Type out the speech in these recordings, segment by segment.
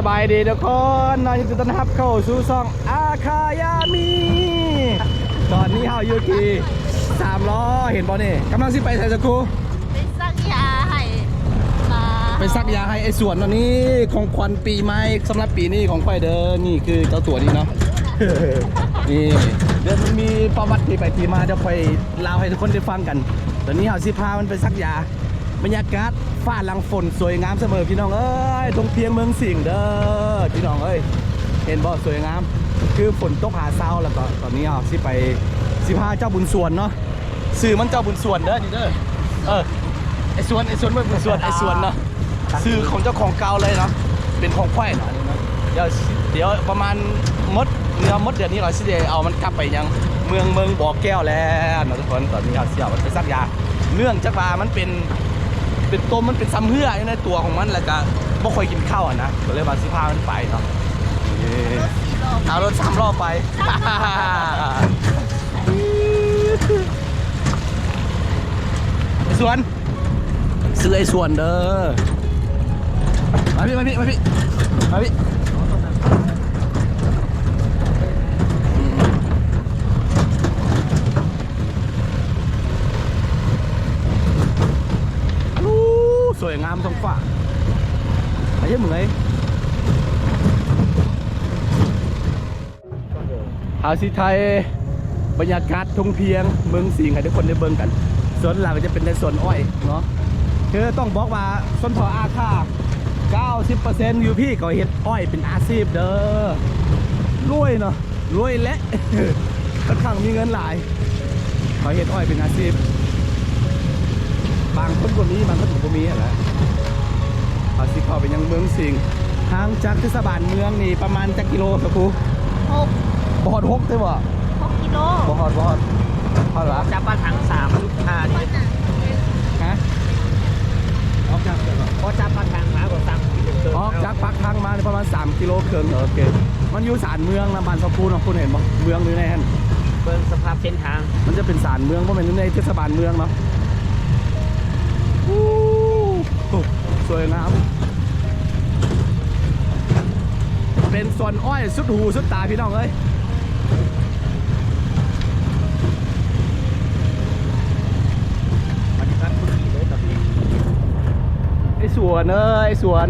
สบายดีทุกคนนอนยินดีต้อนรับเข้าสู่ช่องอาคายามีตอนนี้เฮาอยู่ที่สามล้อเห็นบ่นี่กำลังสิไปไทยสกูไปซักยาให้มาไปซักยาให้ไอ้ส่วนอันนี้ของขวัญปีใหม่สำหรับปีนี้ของไฟเด้อนี่คือเจ้าตัวนี้เนาะนี่เดี๋ยวมันมีประวัติที่ไปที่มาเดี๋ยวไปเล่าให้ทุกคนได้ฟังกัน ตอนนี้เฮาสิพามันไปซักยา บรรยากาศฟ้าหลังฝนสวยงามเสมอพี่น้องเอ้ยตรงเพียงเมืองสิงห์เด้อพี่น้องเอ้ยเห็นบ่สวยงาม คือฝนตกหาเช้าแล้วก็ตอนนี้เฮาสิไปสิพาเจ้าบุญส่วนเนาะสื่อมันเจ้าบุญส่วนเด้อนี่เด้อเออไอ้ส่วนไอ้ส่วนไม่บุญส่วนไอ้ส่วนเนาะสื่อของเจ้าของเก่าเลยเนาะเป็นของควายเนาะอันนี้เนาะเดี๋ยวสิเดี๋ยวประมาณมดเนื้อมดเดือนนี้เราสิได้เอามันกลับไปยังเมืองเมืองบ่อแก้วแล้วเนาะทุกคนตอนนี้เฮาสิเอามันไปซักยาเนื่องจากว่ามันเป็น เป็นต้มมันเป็นซ้ำเหืออยู่ในตัวของมันแล้วก็บ่ค่อยกินข้าวอะนะก็เลยมาสิพามันไปเนาะนี่เอารถสามรอบไปไอ้สวนซื้อไอ้สวนเด้อมาพี่มาพี่มาพี่มาพี่อู้ สวยงามท้องฟ้าไปเยอะเหมือนไงหาสิไทยบรรยากาศทุ่งเพียง เมืองสิงห์ให้ทุกคนได้เบิ่งกันส่วนหลังจะเป็นในส่วนอ้อยเนาะคือต้องบอกว่าส้นพออาค่า90%อยู่พี่ก็เฮ็ดอ้อยเป็นอาชีพเด้อรวยเนาะรวยและค่อนข้างมีเงินหลายเขาเฮ็ดอ้อยเป็นอาชีพ บางคนก็มีบางคนก็บ่มีอะแหละเขาสิเข้าไปยังเมืองสิงห์ห่างจากเทศบาลเมืองนี่ประมาณจักกิโลครับครูหกบ่ฮอด6เด้อบ่หกกิโลบ่ฮอดบ่ฮอดฮอดเหรอจับปลาถังสามห้านี่ฮะออกจากพอจับปลาถังมากกว่าสามกิโลเกินออกจากปักทางมาประมาณ3กิโลเคิงโอเคมันอยู่สารเมืองนะบ้านสะพูนคุณเห็นปะเมืองอยู่ในนั้นเบิ่งสภาพเส้นทาง มันจะเป็นสารเมืองเพราะมันอยู่ในเทศบาลเมืองเนาะ สวยงาม เป็นส่วนอ้อยสุดหูสุดตาพี่น้องเอ้ยมันจะพักคุณขี่เลยต่อพี่ไอ้สวนเอ้ยไอ้สวน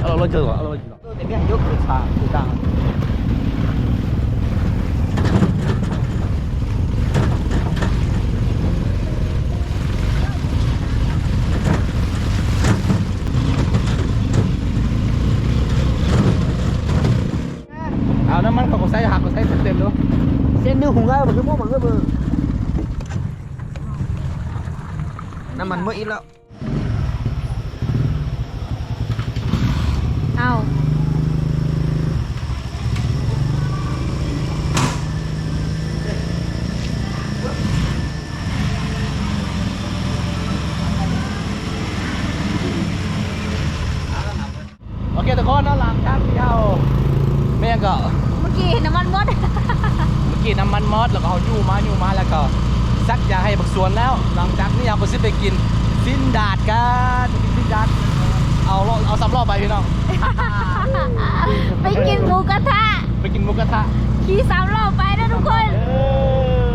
เอาเราเจอเหรอเอาเราเจอเหรอแต่เนี่ยยกคือชาคือตาเอาน้ำมัน เขาก็ใส่หักก็ใส่เต็มๆเลยเส้นเนื้อหุงได้มันคือม่วงมันก็เบิ่งน้ำมันเมื่ออีกแล้ว เอา โอเคทุกคนเนาะหลังจากที่เราแม่งก็ เมื่อกี้น้ำมันหมด เมื่อกี้น้ำมันมอดแล้วก็เอายู่มายู่มาแล้วก็ซักยาให้บักสวนแล้ว หลังจากนี้เอาไปซื้อไปกินสิ้นดาดกันกินสิ้นดาดเอารอบเอาสามรอบไปพี่น้องไปกินหมูกระทะไปกินหมุกกระทะขี่สามรอบไปนะทุกคนเออ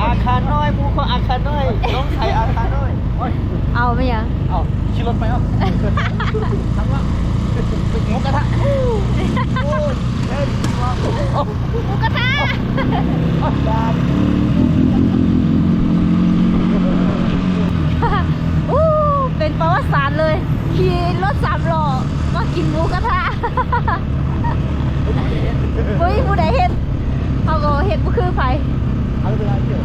อาคารน้อยภูเขาอาคารน้อยน้องไทยอาคารน้อยโอ้ยเอาไหมยังเอาขี่รถไปเอาทำว่าไปกินหมุกกระทะ โอ้ยเอ้ยโอ้ หมูกระทะ อู้เป็นประวัติศาสตร์เลย ขี่รถสามล้อมากินหมูกระทะ เฮ้ยผู้ใดเห็นเขาก็เห็นผู้คือไผ เอาเวลาเที่ยว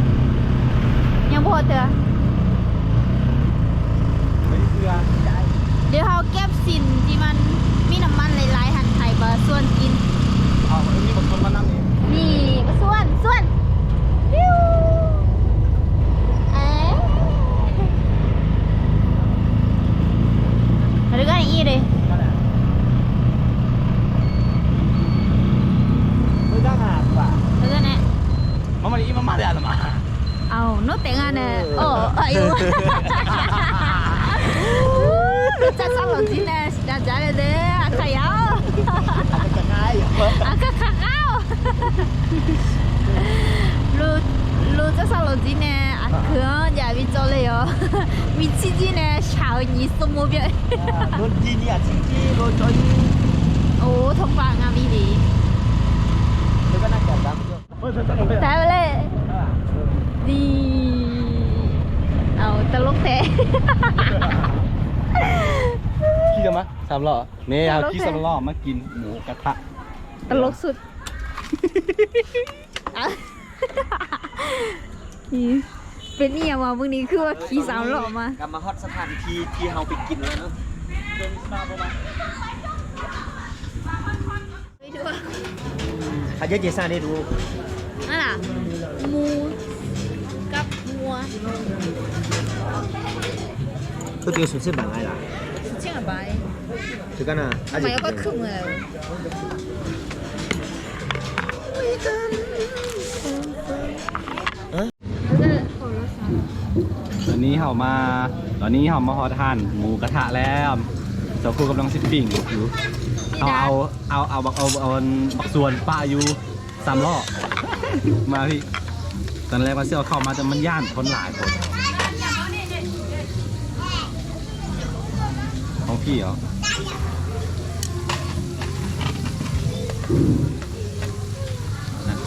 ยังพอเถอะ ไปเรือ เดี๋ยวเขาเก็บสินที่มันมีน้ำมันหลายๆหันไข่บะส่วนกิน เอาอันนี้บักสวนมานั่งนี่ นี่บะส่วนส่วนปิ้วเอ๊ะมาดูกันอีกเลย นั่นแหละ ไม่ได้หาดว่ะ ดูกันนะ มามาดิมามาเดี๋ยวมา เอาโน้ตแต่งงานเนี่ยโอ้อายุ จะสลดจีเนสจะจะเลยเด้อขยาว จะคาย อะก็ขาวรู้รู้จะสลดจีเนอะ可能อย่าวิจารณ์เลยอ๋อ มีจีจีเนชาวนี้สมมติโดนจีเนี่ยจีจีโดนจอยโอ้ทองฟ้างามอีดีแล้วก็น่าแก่ดังด้วยแต่ไปเลยดีเอาตลกแท้ขี่กันมะสามล้อนี่เอาตลกขี่แท้สามล้อมากินหมูกระทะตลกสุดอะนี่ เป็นเนี่ยว่ามึงนี้คือว่าขี่สาวหล่อมากลับมาฮอตสถานที่ที่เราไปกินแล้วเนาะเดินมาประมาณไปดูขยันเจสันได้ดูนั่นล่ะมูกับมัวก็เจอสุดเส้นบางไงล่ะเชื่อไปถือกันนะทำไมก็คือเมื่อไเลย ฮามา ตอนนี้เฮามาฮอทานหมูกระทะแล้วเจ้าครูกำลังสิปิ้งอยู่เอาเอาเอาเอาบักเอาเอาบักส่วนป้าอยู่สามล้อมาพี่ตอนแรกมาเสี่ยวเข้ามาแต่มันย่านคนหลายคนของพี่เหรอนะ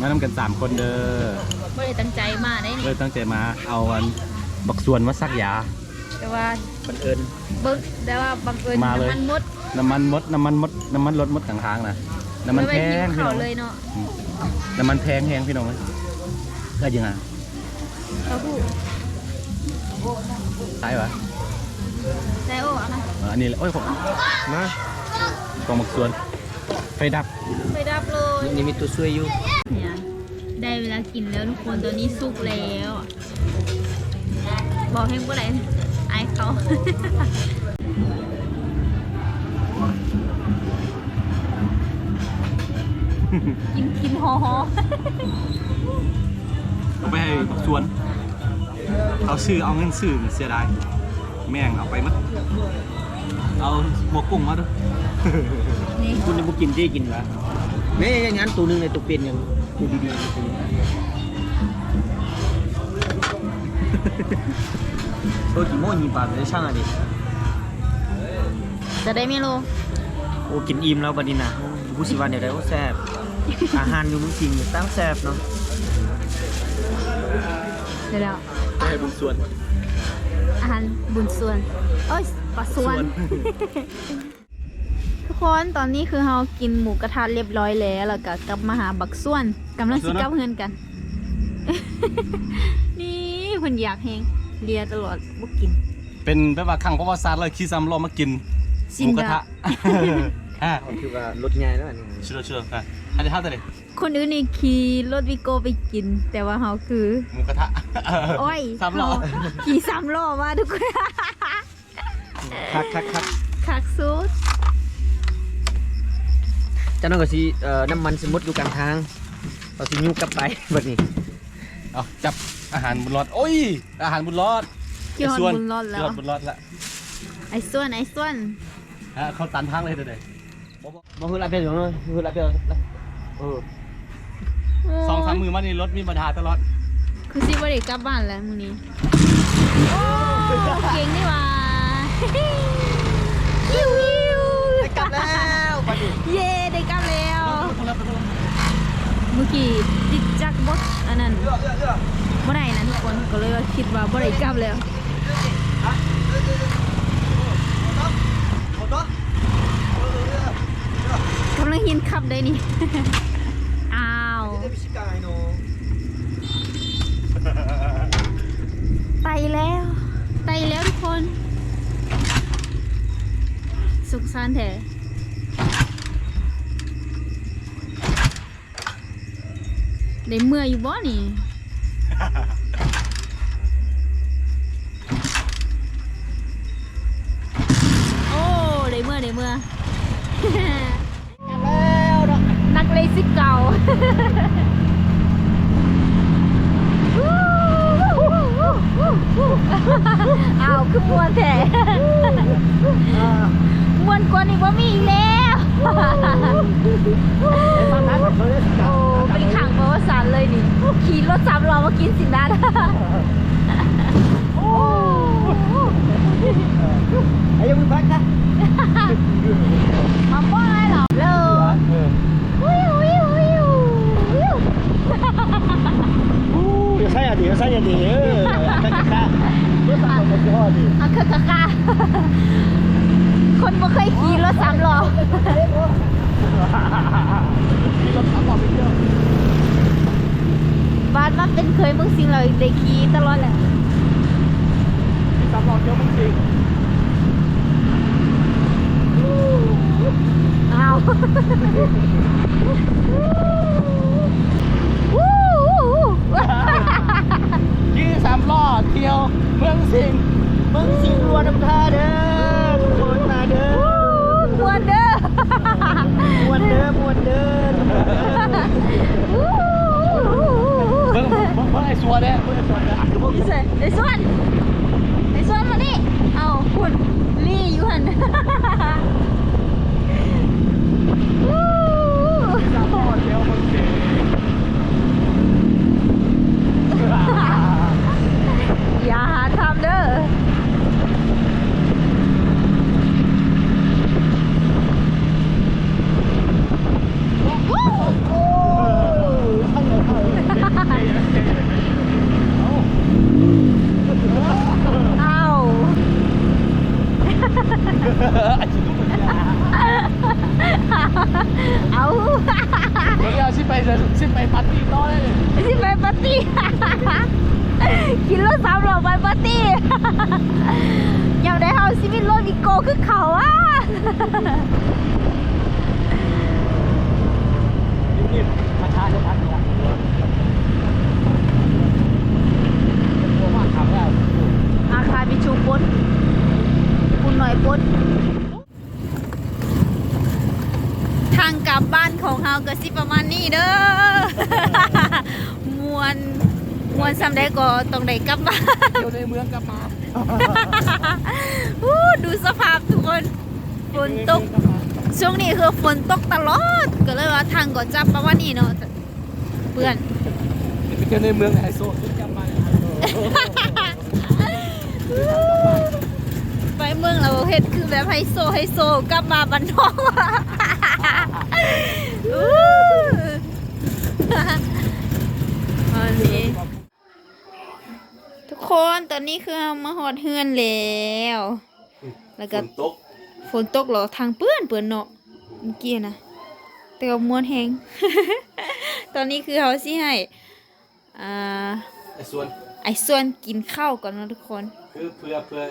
มา นำกันสามคนเด้อไม่ได้ตั้งใจมาได้เลนี่ยตั้งใจมาเอาอันบักส่วนมาซักยาแต่ว่าบังเอิญ เบิ้งแต่ว่าบังเอิญมาเลย น้ำมันมดน้ำมันมดน้ำมันมดน้ำมันรถมดต่างทางนะน้ำมันไว้แพหิวงพี่เขาน้องเลยเนาะอืมน้ำมันแพงแพงพี่น้องเอ้ยก็ยังไงเขาพูดใช่ปะไดโอ้อะนะเอออันนี้แหละโอ้ยผมมากองบักส่วนไฟดับไปดับเลย นี่มีตัวช่วยอยู่ เนี่ยได้เวลากินแล้วทุกคนตัวนี้สุกแล้ว บอกให้พวกอะไรไอายเขากินกินฮอฮอเอาไปให้บักส่วน เอาซื้อเอาเงินซื้อเสียดายแม่งเอาไปมัดเอาหัวกุ้งมาด้วยนี่คุณยังบุกินได้กินวะ แม่ยังงั้นตัวหนึงในตัวเป็นยังตัวดีๆตัวนี้ตัวกี่โมยิงปาไปได้ช่างอะดิจะได้ไม่รู้โอ้กินอิ่มแล้วบัดนี้นะผู้สิวันเดี๋ยวได้โอ้แซ่บอาหารอยู่เมึงจริงตั้งแซ่บเนาะเดี๋ยวแล้วให้บุญส่วนอาหารบุญส่วน เอ้ยปลาส่วน คนตอนนี้คือเรากินหมูกระทะเรียบร้อยแล้วแล้วก็กลับมาหาบักส่วนกำลังสิกลับเงินกัน นี่เพิ่นอยากแฮงเลียตลอดบ่กิน เป็นแบบว่าครั้งประวัติศาสตร์เลยขี่ซ้ำล้อมากินหซินมูกระดาทะอะคือว่ารถใหญ่แล้วอันนี้เชื่อเชื่ออะอันนี้เท่าไหร่คนอื่นนี่ขี่รถวิโก้ไปกิน แต่ว่าเราคือหมูกระทะโอ้ยซ้ำล้อเฮาขี่สามล้อมาทุกคนคักคักคักคักสุดเจ้าน้องก็สิเอ่อน้ำมันสมมติอยู่กลางทางเราสิยุกกลับไปแบบนี้เอาจับอาหารบุญรอดโอ้ย อาหารบุญรอดขี่ฮอดไส่วนบุญรอดแล้วขี่ฮอบุญรอดละไอ้ส่วนไอ้ส่วนฮะเขาตันทางเลยเดี๋ยวบ่บ่คือรับเพียงเนาะคือรับเพียงเออสองสามมือมานี่รถมีปัญหาตลอด คือสิบ่ได้กลับบ้านแล้วมื้อนี้โอ้เก่งนี่หว่าฮิวฮิวได้กลับแล้วบัดนี้เย้ได้กลับแล้ว เมื่อกี้ติดจักบดอันนั้นบ่ได้นะทุกคนก็เลยว่าคิดว่าบ่ได้กลับแล้วกำลังหินขับได้นี่อ้าวไตแล้วไตแล้วทุกคน สุขสันต์แท้ ได้เมื่อยี่บ่นี่ โอ้ได้เมื่อได้เมื่อเล้วนักเลสิเก่าเอาคือมวนแท้มวนกวนอีกว่ามีแล้ว เลยนี่ขี่รถสามล้อมากินสินะดาโอ้ยอ้ยังมึงพักนะมาป้อนอะไรหรอเลิศวิววิววิววิวอู้ยังใช่อะดิยังใช่อะดิเออคักคักคักคักคักคักคนไม่เคยขี่รถสามล้อ บ้านมันเป็นเคยเมืองสิงเราได้ขี่ตลอดแหละตลอดเดียวมันจริงอ้าววู้ ยี่สามล้อเที่ยวเมืองสิงห์ Mừng xin luôn em tha đơ. Buồn tha đơ. มวนเด้อ Buồn đơ, buồn đơ. เบิ่งเบิ่งเบิ่งไอ้สัวเด้เบิ่งไอ้สัวเด้อะคือพวก ไอ้ส่วนไอ้ส่วนไอ้ส่วนมานี่เอาคุณลี่อยู่หัน วู้ สามล้อเที่ยวเมืองสิงห์ อย่าหาทำเด้อ เอา เอา เดี๋ยวสิไปสิไปปาร์ตี้ต่อเลย สิไปปาร์ตี้ กินรถสามหลอกไปปาร์ตี้อยังได้เฮาชีวิตรถวิโก้คือเขาอะนี่มาช้าจะพักละตัวมากขับแล้วอาคารพิชูปนคุณหน่อยปนทางกลับบ้านของเฮาก็สิประมาณนี้เด้อมวน มวนซำได้ก็ต้องได้กลับบ้านเที่ยวในเมืองกลับมาอู้ดูสภาพทุกคนฝนตก ช่วงนี้คือฝนตกตลอด ก็เลยว่าทางก็จับประมาณนี้เนาะเพื่อนไปเที่ยวในเมืองไฮโซสุดกลับมาเนี่ยไปเมืองเราเฮ็ดคือแบบไฮโซไฮโซกลับมาบันทองอู้อันนี้ทุก คนตอนนี้คือเรามาหอดเฮือนแล้ว แล้วก็ฝนตกฝนตกเหรอทางเปื้อนเปื้อนเนาะเมื่อกี้นะแต่ก็มวนแหงตอนนี้คือเขาสิให้อ่าไอ้ส่วนไอ้ส่วนกินข้าวก่อนนะทุกคน คือเพื่อเพื่อ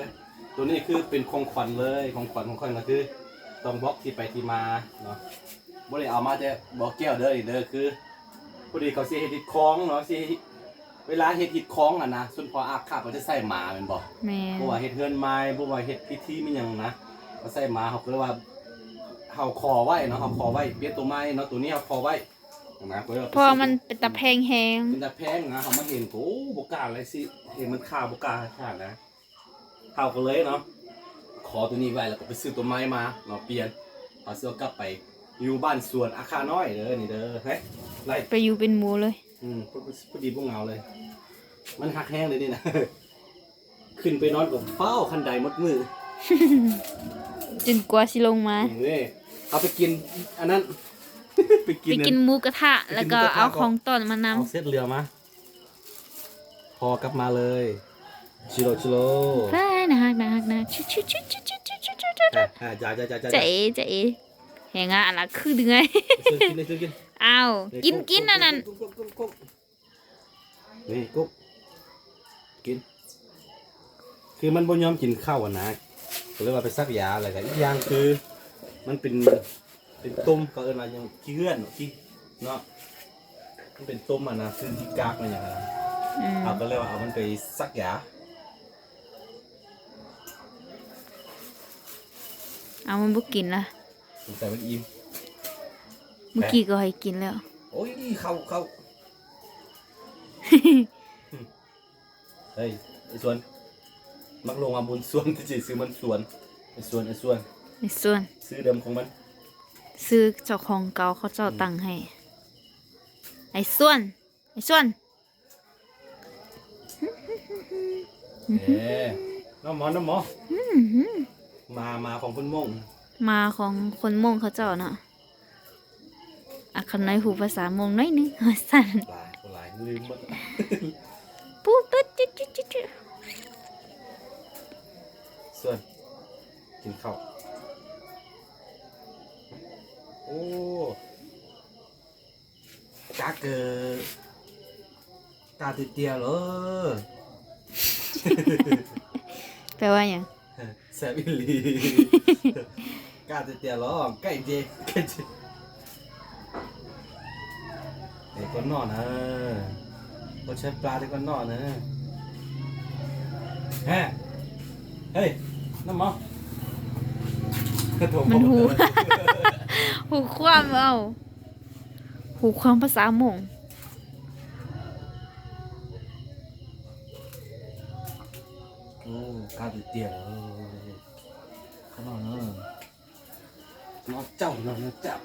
ตัวนี้คือเป็นของขวัญเลยของขวัญของขวัญก็คือต้องบล็อกที่ไปที่มาเนาะบ่ได้เอามาแต่บอกแก้วเด้อนี่เด้อคือพอดีเขาสิเฮ็ดฮิตคล้องเนาะสิ เวลาเฮ็ดฮิตคล้องอะนะส่วนพออาคาบเขาจะใส่หมาแม่นบ่แม่บ่ว่าเฮ็ดเฮือนไม้บ่ว่าเฮ็ดพิธีมีหยังนะเขาใส่หมาเขาก็เรียกว่าเฮาคอไว้เนาะเฮาคอไว้เปลี่ยนตัวไม้เนาะตัวนี้เฮาคอไว้นะก็เลยว่าเพราะว่ามันเป็นตะแพงแหงเป็นตาแพงนะเขามาเห็นโอ้บกล้าอะไรสิเห็นมันข่าวบกล้าขาดนะข่าวก็เลยเนาะขอตัวนี้ไว้แล้วก็ไปซื้อตัวไม้มาเนาะเปลี่ยนเอาเสื้อกลับไปอยู่บ้านสวนอาคาน้อยเด้อนี่เด้อเฮ้ยไรไปอยู่เป็นหมูเลย อืมพอพอดีพวกเงาเลย มันหักแห้งเลยนี่นะ ขึ้นไปนอนกับเฝ้าคันไดหมดมือจนกว่าสิลงมานี่เอาไปกิน อันนั้น ไปกินไปกินหมูกระทะ แล้วก็เอาของต้นมานเอาเซตเรือมา พอกลับมาเลยชิโร่ชิโร่ำไปนะฮักนะฮักนะชุดชุดชุดชุดชุดชุดชุดชุดชุดอะอะจ้าจ้าจ้าจ้าจะเอจะเอแหงอะอะไรคือดึงไงซื้อกินเลยซื้อกิน อ้าวกินกินอันนั้นกุ๊กกุ๊กกุ๊กกุ๊กนี่กุ๊กกิน คือมันบ่ยอมกินข้าวอะนะก็เลยว่าไปซักยาอะไรกันอีกอย่างคือ มันเป็นเป็นต้มก็เอิ้นว่าหยังขี้เลื่อนขี้เนาะมันเป็นต้มอะนะคือที่กากมันอย่างนั้นอืมเอาก็เลยว่าเอามันไปซักยาเอามันบุกินละสงสัยมันอิ่ม เมื่อกี้ก็ให้กินแล้ว โอ้ยเข้าเข้าเฮ้ยไอ้ส่วน มักลงมาบุญส่วนที่สิซื้อมันส่วนไอ้ส่วนไอ้ส่วนในส่วน ซื้อเดิมของมัน ซื้อเจ้าของเก่าเขาเจ้าตังค์ให้ ไอ้ส่วน ไอ้ส่วนเอ๊น้องหมอน้องหมอมามาของคุณมงมาของคนมงเขาเจ้าเนาะ อักขน้อยหูภาษามงน้อยหนึงสั่นหลายหลายลืมหมดปูตึ๊ดจิ๊ดจิ๊ดจิ๊ดจิ๊ดส่วนกินข้าวโอ้กาเกอกาติเตียเหรอแปลว่าอย่างแซบอิลีกาติเตียเหรอไก่เจไก่เจ ไอ้ก้อนนอนเออก็ใช้ปลาที่ก้อนนอนนะแฮะเฮ้ยน้ำหมอมันหู หูความเอาหูความภาษามงโอ้กาติเตียเหรอข้างนอกเนอะนอนเจ้านอนเจ้า